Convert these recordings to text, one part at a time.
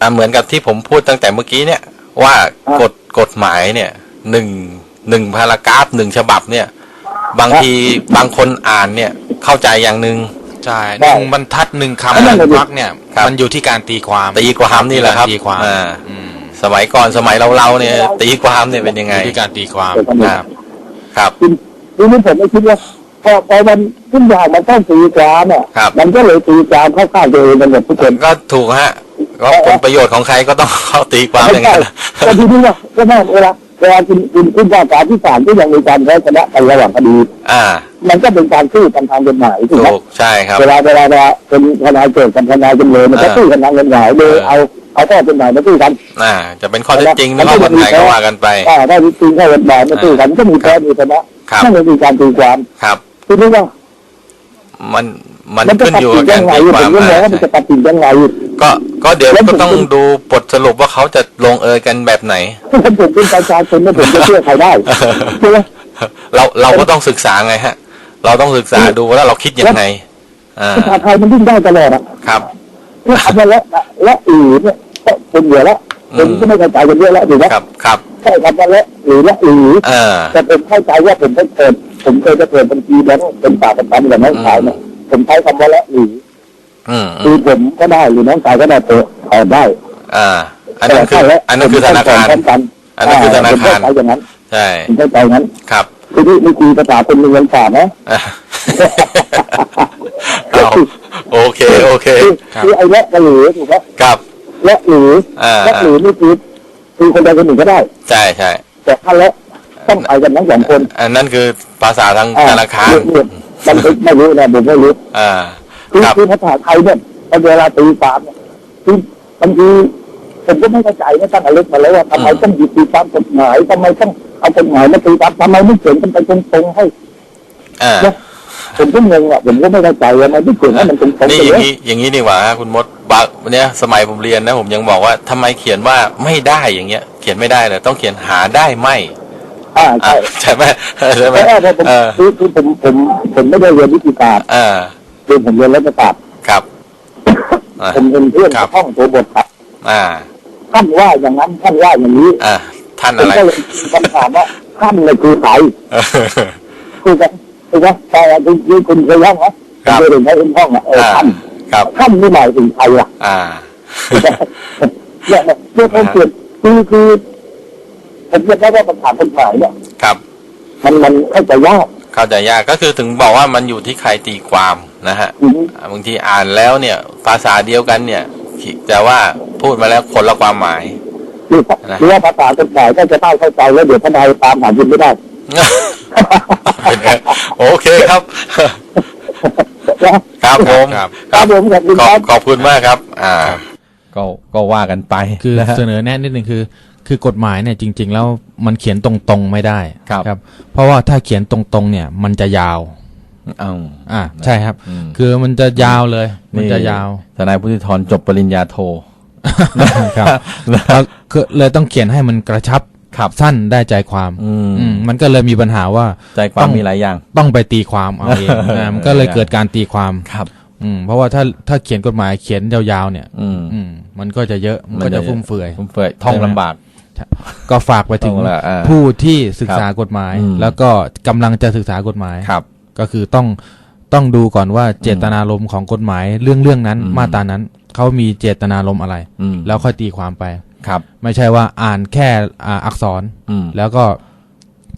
อะเหมือนกับที่ผมพูดตั้งแต่เมื่อกี้เนี่ย ว่าอะกฎกฎหมายเนี่ยหนึ่งหนึ่งพารากราฟหนึ่งฉบับเนี่ย บางทีบางคนอ่านเนี่ยเข้าใจอย่างหนึ่งใช่หได้นึ่งบรรทัดหนึ่งคำอันหนั้นนึ่งเลยวรรคเนี่ยครับมันอยู่ที่การตีความตีความนี่แหละครับตีความอ่าอืมสมัยก่อนสมัยเราเราๆเนี่ย ตีความเนี่ยเป็นยังอไงยู่ที่การตีความเดี๋ยวก่อนครับ ครับทีนี้ผมไม่คิดว่าพอพอมันทุกอย่างมันต้องตีความอะครับมันก็เลยตีความเข้าข้างตัวเองกันหมดทุกคนก็ถูกฮะ ก็ผลประโยชน์ของใครก็ต้องเข้าตีความอย่างใช่นั้นแต่ทีนี้ว่าก็แม่เวลาเวลาคุณคุณคุณว่าการที่ศาลก็ยังมีการแพ้ชนะกันระหว่างคดีอ่า มันก็เป็นการสู้กันทางกฎหมายถูกไหมถูกใช่ครับเวลาเวลาเวลาเป็นทนายโจทย์กับทนายจำเลยมันก็อ่าสู้กันทางกฎหมายเลยเออเอาเอาข้อกฎหมายมาสู้กันอ่า จะเป็นข้อเท็จจริงหรือข้อกฎหมายก็ว่ากันไปอ่าได้จริงข้อกฎหมายมาสู้กันก็มีแพ้มีชนะครับนั่นเลยมีการตีความครับทีนี้ว่ามันมันมันจะขึ้นตัดอยู่สิกับนกายัรงไงตีความผมก็มองว่ามันอ่าจะตัดสินยังไงก็ ก็เดี๋ยวแล้วผมก็ต้องเป็นดูบทสรุปว่าเขาจะลงเอยกันแบบไหนถ้าผมเป็นประชาชนแล้วผมจะเชื่อใครได้ใช่ไหมเราเราก็ต้องศึกษาไงฮะ เราต้องศึกษาดูว่าเราคิดยังไงอ่าภาษาไทยมันวิ่งได้ตลอดอะครับแล้วคำว่าและและอือเนี่ยก็เป็นเยอะแล้วผมก็ไม่เข้าใจกันเยอะแล้วถูกไหมครับครับใช่คำว่าและหรือและอือเออแต่ผมเข้าใจว่าผมเคยเปิดผมเคยจะเปิดบัญชีแบงก์เป็นปากเป็นคำกับน้องชายเนี่ยผมใช้คำว่าและหรืออืมอื คือมผมก็ได้หรือน้องชายก็ได้เปิดถอนได้อ่าอันนั้นคือแต่ถ้าและอันนั้นคือธนาคารผมต้องถอนพร้อมกันอันนั้นคือธนาคารผมเข้าใจอย่างนั้นใช่ผมเข้าใจงั้นครับคือที่นี่คุยภาษาคนมีเงินฝากนะอะเอาโอเคโอเคคือครับคือไอ้และกับหรือถูกไหมครับและหรืออ่าและหรือนี่คือคือคนใดคนหนึ่งก็ได้ ใช่ใช่แต่ถ้าและต้องไปกันทั้งสองคน อันนั้นคือภาษาทางอ่ธนาคารเรื่องมันไม่รู้นะผมไม่รู้อ่า คือครับคือภาษาไทยเนี่ยพอเวลาตีความเนี่ยคือบางทีผมก็ไม่เข้าใจนะตั้งแต่เล็กมาแล้วว่าทำไมต้องหยิบตีความกฎหมายทำไมต้องเอากฎหมายมาตีความทำไมไม่เขียนกันไปตรงๆให้อ่านะผมก็งงอะผมก็ไม่เข้าใจว่าทำไมไม่เขียนให้มันตรงๆนี่ไปอย่างเลยนี้อย่างนี้ดีกว่าฮะคุณมดบางเนี่ยสมัยผมเรียนนะผมยังบอกว่าทำไมเขียนว่าไม่ได้อย่างเงี้ย เขียนไม่ได้เลยต้องเขียนหาได้ไม่อ่าอะใช่ใช่ไหมใช่ไหมเพราะว่าผมเออคือคือผมผมผมไม่ได้เรียนวิธีการเออ คือผมเรียนรัฐศาสตร์ครับอะผมเป็นเพื่อนครับท่องตัวบทครับอ่าท่านว่าอย่างนั้นท่านว่าอย่างนี้อ่าท่านผมอะไรก็เลยมีคำถามว่าท่านเนี่ยคือใครเออคือกันคือว่าแต่คุณคุณคุณเคยท่องไหมครับเคยเห็นไหมเอ็นท่องอะเอออ่าท่านครับท่านนี่หมายถึงใครอะอ่าเนี่ยเนี่ยเนี่ยผมเกิดคือคือผมเรียกได้ว่าปัญหากฎหมายเนี่ยครับ มันมันเข้าใจยากเข้าใจยากก็คือถึงบอกว่ามันอยู่ที่ใครตีความ นะฮะอืมอ่าบางทีอ่านแล้วเนี่ย ภาษาเดียวกันเนี่ยแต่ว่าพูดมาแล้วคนละความหมายหรือนะหรือว่าภาษากฎหมายก็จะต้องเข้าใจแล้วเดี๋ยวทนายตามหาคุณไม่ได้โอเคครับครับผมครับครับผมขอบคุณขคอรับบขอบคุณมากครับ อ่า ก็ก็ว่ากันไปคือนะฮะเสนอแนะนิดหนึ่งคือ คือกฎหมายเนี่ยจริง ๆ แล้วมันเขียนตรงๆไม่ได้ครับ เพราะว่าถ้าเขียนตรงๆ เนี่ย มันจะยาว เอาอ่าใช่ครับอืมคือมันจะยาวเลย มันจะยาวทนายพุทธิธรจบปริญญาโทครับแล้วคือเลยต้องเขียนให้มันกระชับครับสั้นได้ใจความอืมอืมมันก็เลยมีปัญหาว่าใจความต้องมีหลายอย่าง ต้องไปตีความเอาเองอ่ามันก็เลยเกิดการตีความครับ อืมเพราะว่าถ้าถ้าเขียนกฎหมายเขียนยาวๆเนี่ย อืมอืมมันก็จะเยอะมันก็จะฟุ่มเฟือยฟุ่มเฟือยท่องใช่ไหมลำบากก็ฝากไปถึงต้องละอ่าผู้ที่ศึกษากฎหมายอืมแล้วก็กำลังจะศึกษากฎหมายครับ ก็คือต้องต้องดูก่อนว่าเจตนารมณ์ของกฎหมายเรื่องเรื่องนั้นอืมมาตรานั้นเขามีเจตนารมณ์อะไรอืมแล้วค่อยตีความไปครับ ไม่ใช่ว่าอ่านแค่อ่าอักษรอืมแล้วก็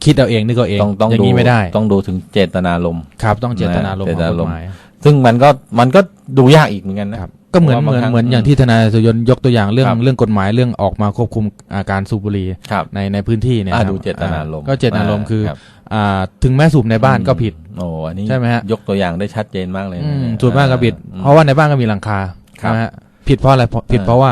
คิดเอาเองนึกเอาเองต้องต้องอย่างดูนี้ไม่ได้ ต้องดูถึงเจตนารมณ์ครับ ต้องเจตนารมณ์เจขตองนากรฎมณ์หมายซึ่งมันก็มันก็ดูยากอีกเหมือนกันนะครับ ก็เหมือนเพเหราะมือนว่าบางครั้งเหมือนอย่างที่ทนายสุยนต์ยกตัวอย่างเรื่องครับเรื่องกฎหมายเรื่องออกมาควบคุมอาการสูบบุหรี่ครับในในพื้นที่เนี่ยอ่าครับดูเจตนารมณ์อ่ก็เจตนารมณ์คือครับอ่าถึงแม้สูบในบ้านก็ผิดโอ้อันนี้ใช่ไหมฮะยกตัวอย่างได้ชัดเจนมากเลยอืนะมเนี่ยสูบบ้านก็ผิดอืมเพราะว่าในบ้านก็มีหลังคาครับนะฮะผิดเพราะอะไรเพราะผิดเออเพราะว่า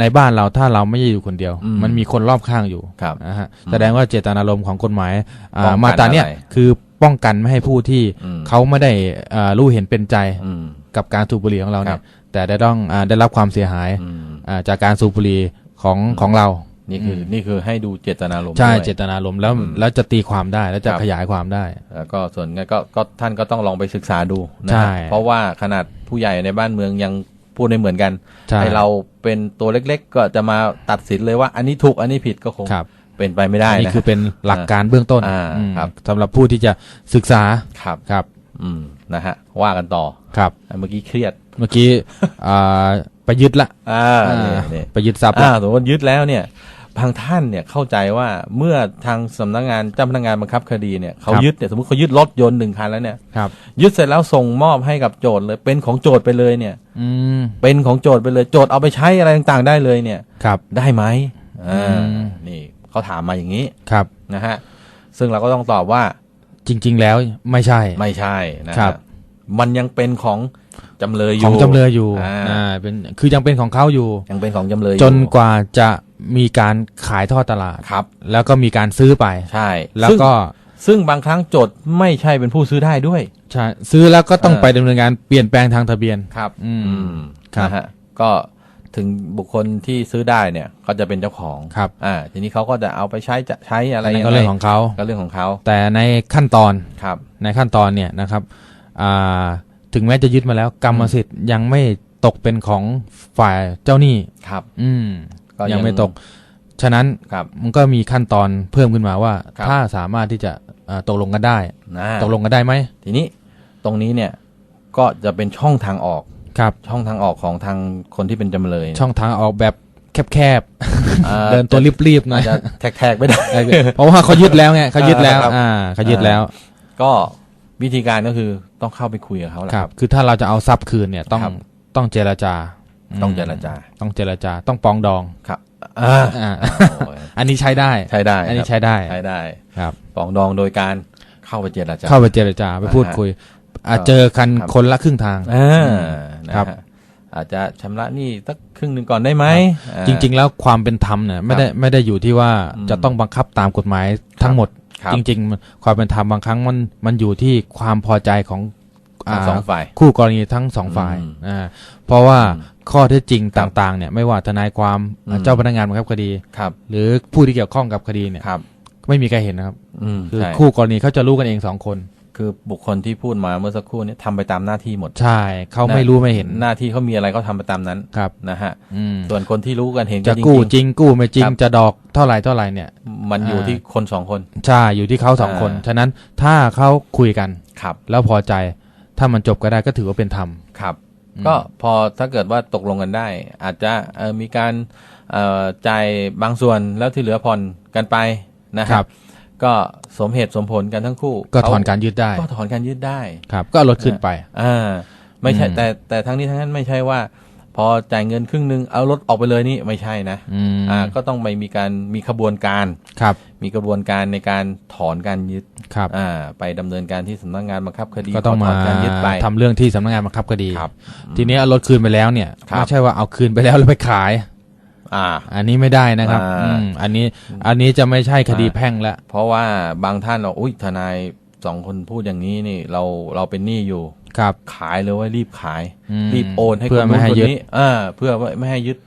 ในบ้านเราถ้าเราไม่ได้อยู่คนเดียวอืมมันมีคนรอบข้างอยู่ครับนะฮะอืมแสดงว่าเจตนารมณ์ของกฎหมายอ่าป้องกันมาตราเนี้ยอะไรคือป้องกันไม่ให้ผู้ที่อืมเขาไม่ได้อ่ารู้เห็นเป็นใจอืมกับการสูบบุหรี่ของเราคเนี่รัยบ แต่ได้ต้องอาได้รับความเสียหายอืมอ่าจากการสูบบุหรี่ของของเรานี่คืออมนี่คือให้ดูเจตนารมณ์ใช่ด้วยเจตนารมณ์แล้วอืมแล้วจะตีความได้แล้วจะครับขยายความได้ แล้วก็ส่วนงั้นก็ก็ท่านก็ต้องลองไปศึกษาดูนะใช่ฮะเพราะว่าขนาดผู้ใหญ่ในบ้านเมืองยังพูดไม่เหมือนกันใช่ไอเราเป็นตัวเล็ก ๆ ก็จะมาตัดสินเลยว่า อันนี้ถูกอันนี้ผิดก็คงครับเป็นไปไม่ได้นี่นะคือเป็นหลักการเบื้องต้นอ่าอืมครับสำหรับผู้ที่จะศึกษาครับครับ อืมนะฮะว่ากันต่อครับอะเมื่อกี้เครียด เมื่อกี้อ่าไปยึดละอ่าอ่าเนี่ยเนี่ย ไปยึดทรัพย์อ่าละสมมติยึดแล้วเนี่ยบางท่านเนี่ยเข้าใจว่าเมื่อทางสำนักงานเจ้าพนักงานบังคับคดีเนี่ยเขายึดเนี่ยสมมติเขายึดรถยนต์หนึ่งคันแล้วเนี่ยครับ ยึดเสร็จแล้วส่งมอบให้กับโจทย์เลย เป็นของโจทย์ไปเลยเนี่ย อืมเป็นของโจทย์ไปเลยโจทย์เอาไปใช้อะไรต่างๆได้เลยเนี่ย ครับ ได้ไหมอ่าอืม นี่เขาถามมาอย่างนี้ครับ นะฮะซึ่งเราก็ต้องตอบว่าจริง ๆ แล้วไม่ใช่ ไม่ใช่นะฮะครับ มันยังเป็นของ จำเลยอขอยู่งจำเลยอยู่อ่า อ่าเป็นคือยังเป็นของเขาอยู่ ยังเป็นของจำเลยอยู่จนกว่าจะมีการขายทอดตลาด ครับ แล้วก็มีการซื้อไป ใช่แล้วก็ซึ่งซึ่งบางครั้งโจทย์ไม่ใช่เป็นผู้ซื้อได้ด้วย ใช่ซื้อแล้วก็ต้องเออ ไปดำเนินการเปลี่ยนแปลงทางทะเบียน ครับอืมอืมครับ นะฮะก็ถึงบุคคลที่ซื้อได้เนี่ยก็จะเป็นเจ้าของครับอ่าทีนี้เขาก็จะเอาไปใช้จะใช้อะไรอันนั้นยังก็ไงเรื่องของเขา ก็เรื่องของเขาแต่ในขั้นตอนครับ ในขั้นตอนเนี่ยนะครับอ่า ถึงแม้จะยึดมาแล้ว กรรมสิทธิ์ยังไม่ตกเป็นของฝ่ายเจ้าหนี้ครับ อืมก็ยังไม่ตก ฉะนั้นครับมันก็มีขั้นตอนเพิ่มขึ้นมาว่าครับถ้าสามารถที่จะเอ่อตกลงกันได้นะตกลงกันได้ไหมทีนี้ตรงนี้เนี่ยก็จะเป็นช่องทางออกครับ ช่องทางออกของทางคนที่เป็นจำเลย ช่องทางออกแบบแคบอ่าๆเดินตัวรีบๆหน่ออายจจะแทกๆไม่ได้เพราะว่าเขายึดแล้วไงเขายึดแล้วครับอ่าเขายึดแล้ว ก็ วิธีการก็คือต้องเข้าไปคุยกับเขาแหละ ครับ คือถ้าเราจะเอาทรัพย์คืนเนี่ยต้องครับ ต้องเจรจาต้องเจรจาต้องเจรจาต้องปองดองครับอ่าอ่าโอ้ยอันนี้ใช้ได้ ใช้ได้อันนี้ครับใช้ได้ ใช้ได้ครับ ปรองดองโดยการเข้าไปเจรจา เข้าไปเจรจาไปพูดคุยอาจเจอกันครับ คนละครึ่งทาง อ่าอืมนะครัฮะบอาจจะชำระหนี้สักครึ่งหนึ่งก่อนได้ไหมอ่า จริง ๆ แล้วความเป็นธรรมเนี่ยไม่ได้ไม่ได้อยู่ที่ว่าอืม จะต้องบังคับตามกฎหมายทั้งหมดครับ จริงๆมันความเป็นธรรมบางครั้งมันมันอยู่ที่ความพอใจของทั้งสองฝ่ายคู่กรณีทั้งสองฝ่ายอืมอ่าเพราะว่าอืมข้อเท็จจริงครับต่างๆเนี่ยไม่ว่าทนายความอืมเจ้าพนักงานบังคับคดีครับ หรือผู้ที่เกี่ยวข้องกับคดีเนี่ยครับไม่มีใครเห็นนะครับอืมคือใช่คู่กรณีเขาจะรู้กันเองสองคน คือบุคคลที่พูดมาเมื่อสักครู่นี้ทำไปตามหน้าที่หมด ใช่ เขาไม่รู้ไม่เห็นหน้าที่เขามีอะไรก็ทำไปตามนั้นครับนะฮะอืมส่วนคนที่รู้กันเห็นจะนกู้จจริงริงกู้ไม่จริงครับจะดอกเท่าไหร่เท่าไหร่เนี่ยๆมันอยู่อ่าที่คนสองคน ใช่อยู่ที่เขาสองคนอ่าฉะนั้นถ้าเขาคุยกันครับ แล้วพอใจถ้ามันจบก็ได้ก็ถือว่าเป็นธรรมครับอืมก็พอถ้าเกิดว่าตกลงกันได้ อาจจะเอ่อมีการเอ่อจ่ายบางส่วนแล้วที่เหลือผ่อนกันไปนะคครัรับบ ก็สมเหตุสมผลกันทั้งคู่ก็ถอนเขการยึดได้ ก็ถอนการยึดได้ครับ ก็เอารถขึ้นไปอ่าไม่ใช่อืมแต่แต่ทั้งนี้ทั้งนั้นไม่ใช่ว่า พอจ่ายเงินครึ่งหนึงเอารถออกไปเลยนี่ไม่ใช่นะอืมอ่าก็ต้องไปมีการมีขบวนการครับ มีกระบวนการในการถอนการยึดครับอ่าไปดำเนินการที่สำนักงานบังคับคดีก็ต้องขมาถอนการยึดไปทำเรื่องที่สำนักงานบังคับคดีครับ ทีนี้เอารถคืนไปแล้วเนี่ยครับไม่ใช่ว่าเอาคืนไปแล้วแล้วไปขาย อ่า อันนี้ไม่ได้นะครับอ่า อืมอันนี้อันนี้จะไม่ใช่คดีอ่าแพ่งแล้วเพราะว่าบางท่านบอกอุ้ยทนายสองคนพูดอย่างนี้นี่เราเราเป็นหนี้อยู่ ครับ ขายเลยว่ารีบขาย อืมรีบโอนให้เพื่คอนไม่นู้นให้คนยึด นี้อ่าเพื่อว่าไม่ให้ยึด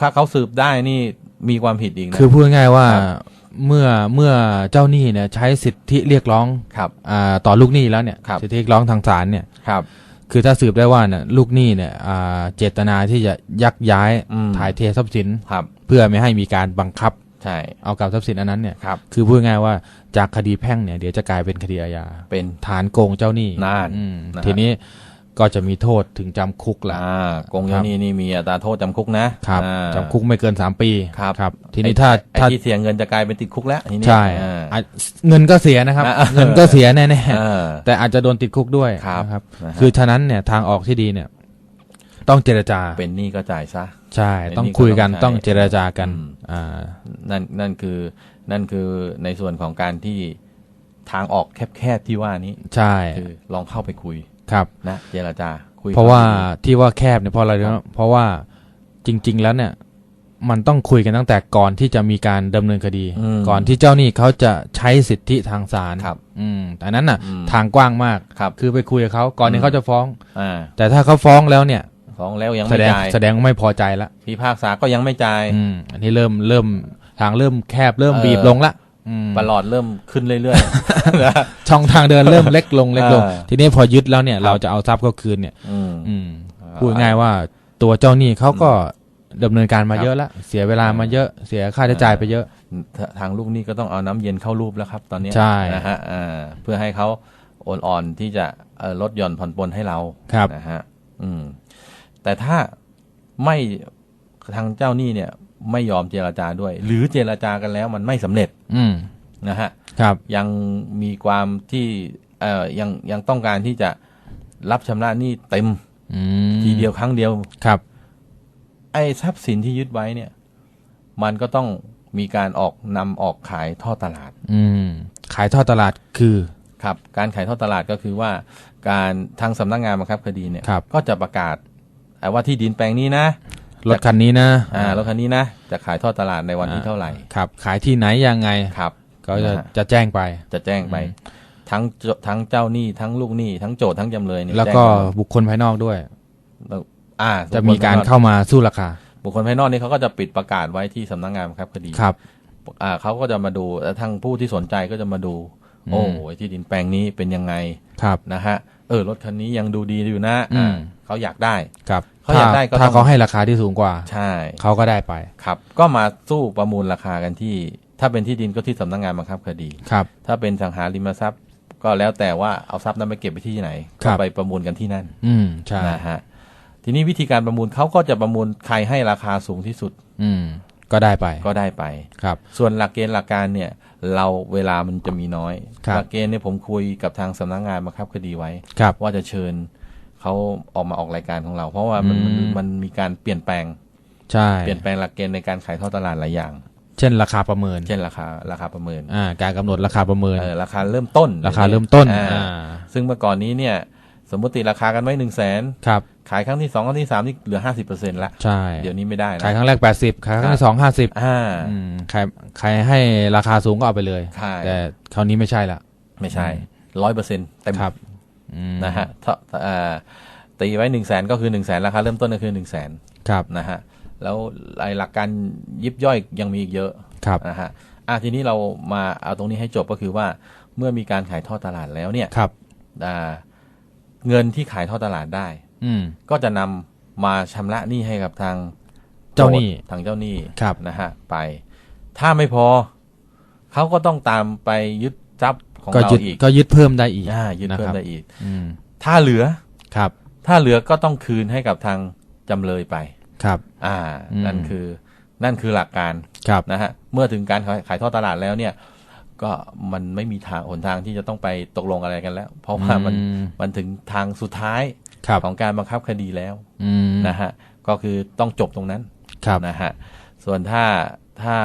ถ้าเขาสืบได้นี่มีความผิดอีกนะ คือพูดง่ายๆว่าครับ เมื่อเมื่อเจ้าหนี้เนี่ยใช้สิทธิเรียกร้องครับ อ่าต่อลูกหนี้แล้วเนี่ยครับ สิทธิเรียกร้องทางศาลเนี่ย ครับ คือถ้าสืบได้ว่าเนี่ยลูกหนี้เนี่ยอ่าเจตนาที่จะยักย้ายอืม ถ่ายเททรัพย์สิน ครับ เพื่อไม่ให้มีการบังคับใช่เอากับทรัพย์สินอันนั้นเนี่ยครับ คือพูดง่ายๆว่าจากคดีแพ่งเนี่ยเดี๋ยวจะกลายเป็นคดีอาญาเป็น ฐานโกงเจ้าหนี้น่านอืมนะฮะ ทีนี้ ก็จะมีโทษถึงจำคุกละอ่ากงเจ้าหนี้นี่มีอัตราโทษจำคุกนะครับอ่าจำคุกไม่เกินสามปีครับครับ ทีนี้ถ้าไอ้ถ้าที่เสียเงินจะกลายเป็นติดคุกแล้วทีนี้ใช่อ่า อะเงินก็เสียนะครับ อ่าเงินก็เสียแน่เออๆแต่อาจจะโดนติดคุกด้วยครับนะครับ นะฮะ คือฉะนั้นเนี่ยทางออกที่ดีเนี่ย ต้องเจรจาเป็นหนี้ก็จ่ายซะ ใช่ เป็นต้องหนี้ก็คุยกันต้องใช้ต้องเจรจากันอืม อ่า นั่นนั่นคือนั่นคือในส่วนของการที่ทางออกแคบๆที่ว่านี้ ใช่ คือลองเข้าไปคุย ครับนะเจรจาคุยเพราะว่ากันดีที่ว่าแคบเนี่ยเพราะอะไรรู้ไหมเพราะว่าจริง ๆ แล้วเนี่ย มันต้องคุยกันตั้งแต่ก่อนที่จะมีการดำเนินคดีอืมก่อนที่เจ้าหนี้เขาจะใช้สิทธิทางศาลครับ อืมแต่นั้นน่ะอืมทางกว้างมากครับ คือไปคุยกับเขาก่อนอืที่มเขาจะฟ้องอ่าแต่ถ้าเขาฟ้องแล้วเนี่ยฟ้องแล้วยังแสไม่ดงจ่ายแสดงว่าไม่พอใจละพิพากษาก็ยังไม่จ่ายอืมอันนี้เริ่มเริ่มทางเริ่มแคบเริ่มเออบีบลงละอืม ประหลอดเริ่มขึ้นเรื่อยๆนะช่องทางเดินเริ่มเล็กลงเล็กลงเออทีนี้พอยึดแล้วเนี่ยครับเราจะเอาทรัพย์เขาคืนเนี่ย อืมอืมพูดง่ายว่าตัวเจ้าหนี้เขาก็ดำเนินการมาเยอะแล้วเสียเวลามาเยอะเสียค่าใช้จ่ายไปเยอะททางลูกหนี้ก็ต้องเอาน้ำเย็นเข้ารูปแล้วครับ ตอนเนี้ยใช่นะฮะอ่าเพื่อให้เขาโอนอ่อนที่จะเอ่อลดหย่อนผ่อนปลนให้เราครับนะฮะอืม แต่ถ้าไม่ทางเจ้าหนี้เนี่ย ไม่ยอมเจรจาด้วย หรือเจรจากันแล้วมันไม่สำเร็จ อืมนะฮะครับยังมีความที่เอ่อยังยังต้องการที่จะรับชำระหนี้เต็มอืมทีเดียวครั้งเดียวครับ ไอ้ทรัพย์สินที่ยึดไว้เนี่ย มันก็ต้องมีการออกนำออกขายท่อตลาด อืม ขายทอดตลาดคือครับ การขายท่อตลาดก็คือว่า การทางสำนักงานบังคับคดีเนี่ยครับก็จะประกาศเอ่อว่าที่ดินแปลงนี้นะ รถคันนี้นะอ่ารถคันนี้นะ จะขายท่อตลาดในวันที่อ่าเท่าไหร่ครับ ขายที่ไหนยังไงครับ ก็จะนะฮะจะแจ้งไปจะแจ้งไป ทั้งโจทั้งเจ้าหนี้ทั้งลูกหนี้ทั้งโจทย์ทั้งจำเลยเนี่ยแล้วก็จ้งไปบุคคลภายนอกด้วยแล้วอ่าจะมีการเข้ามาสู้ราคา บุคคลภายนอกนี่เขาก็จะปิดประกาศไว้ที่สำนักงานบังคับคดีครับอ่าเขาก็จะมาดูแล้วทางผู้ที่สนใจก็จะมาดูอืมโอ้ยที่ดินแปลงนี้เป็นยังไงครับนะฮะเออรถคันนี้ยังดูดีอยู่นะอือ่ามเขาอยากได้ครับ เขาอยากได้ก็ถ้าต้องเขาให้ราคาที่สูงกว่า ใช่เขาก็ได้ไปครับ ก็มาสู้ประมูลราคากันที่ ถ้าเป็นที่ดินก็ที่สำนักงานบังคับคดีครับ ถ้าเป็นสังหาริมทรัพย์ก็แล้วแต่ว่าเอาทรัพย์นั้นไปเก็บไปที่ไหนครัก็บไปประมูลกันที่นั่น อืมใช่นะฮะทีนี้วิธีการประมูลเขาก็จะประมูลใครให้ราคาสูงที่สุด อืม ก็ได้ไปก็ได้ไปครับ ส่วนหลักเกณฑ์หลักการเนี่ย เราเวลามันจะมีน้อยครับหลักเกณฑ์เนี่ยผมคุยกับทางสำนักงานบังคับคดีไว้ครับว่าจะเชิญ เขาออกมาออกรายการของเรา เพราะว่ามันอืมมันมันมีการเปลี่ยนแปลงใช่เปลี่ยนแปลงหลักเกณฑ์ในการขายทอดตลาดหลายอย่าง เช่นราคาประเมิน เช่นราคาราคาประเมินอ่าการกำหนดราคาประเมินเออราคาเริ่มต้น ราคาเริ่มต้นอ่าอ่าซึ่งเมื่อก่อนนี้เนี่ย สมมติราคากันไว้หนึ่งแสนครับขายครั้งที่สองครั้งที่สามนี่เหลือห้าสิบเปอร์เซ็นต์ละใช่เดี๋ยวนี้ไม่ได้นะขายครั้งแรกแปดสิบขายครั้งที่สองห้าสิบอ่าอืมใครใครให้ราคาสูงก็เอาไปเลยใช่แต่คราวนี้ไม่ใช่ละไม่ใช่ร้อยเปอร์เซ็นต์เต็มครับอืม นะฮะถ้าอ่าตีไว้หนึ่งแสนก็คือหนึ่งแสนราคาเริ่มต้นก็คือหนึ่งแสนครับนะฮะแล้วไอ้หลักการยิบย่อยยังมีอีกเยอะครับนะฮะอะทีนี้เรามาเอาตรงนี้ให้จบก็คือว่าเมื่อมีการขายทอดตลาดแล้วเนี่ยครับอ่าเงินที่ขายทอดตลาดได้ อืมก็จะนำมาชำระหนี้ให้กับทางเจ้าหนี้โจทย์ทางเจ้าหนี้ครับนะฮะไป ถ้าไม่พอเขาก็ต้องตามไปยึดทรัพย์ ของก็เรายึดอีกก็ยึดเพิ่มได้อีกอ่ายึดเพิ่มนะครับได้อีก อืมถ้าเหลือ ครับถ้าเหลือก็ต้องคืนให้กับทางจำเลยไป ครับ อ่า อืม นั่นคือ นั่นคือหลักการครับ นะฮะ เมื่อถึงการขายขายทอดตลาดแล้วเนี่ย ก็มันไม่มีทางหนทางที่จะต้องไปตกลงอะไรกันแล้ว เพราะว่ามัน อืม มันถึงทางสุดท้ายครับของการบังคับคดีแล้วอืมนะฮะ ก็คือต้องจบตรงนั้นครับนะฮะ ส่วนถ้า ถ้า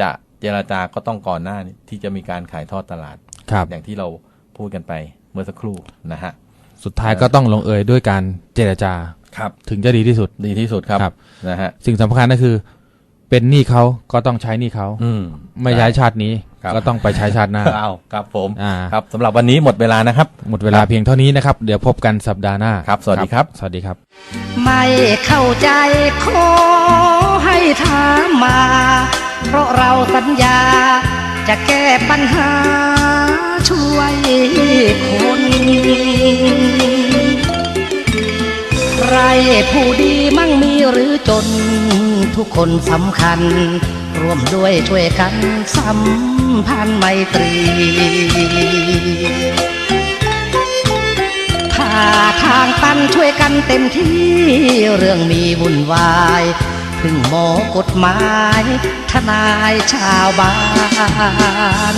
จะเจรจาก็ต้องก่อนหน้านี้ที่จะมีการขายทอดตลาด ครับ อย่างที่เราพูดกันไปเมื่อสักครู่นะฮะสุดท้ายก็ต้องลงเอยด้วยการเจรจาครับ ถึงจะดีที่สุดดีที่สุดครับครับนะฮะสิ่งสำคัญก็คือ เป็นหนี้เขาก็ต้องใช้หนี้เขาอืมไม่ใช้ชาตินี้ครับก็ต้องไปใช้ชาติหน้าเอาครับผมอ่าครับสำหรับวันนี้หมดเวลานะครับ หมดเวลาเพียงเท่านี้นะครับ เดี๋ยวพบกันสัปดาห์หน้าครับ สวัสดีครับ สวัสดีครับ ไม่เข้าใจขอให้ถามมา เพราะเราสัญญาจะแก้ปัญหา ช่วยคนใครผู้ดีมั่งมีหรือจน ทุกคนสำคัญ ร่วมด้วยช่วยกันสัมพันธ์ไมตรี ถ้าทางตันช่วยกันเต็มที่เรื่องมีวุ่นวาย พึ่งหมอกฎหมายทนายชาวบ้าน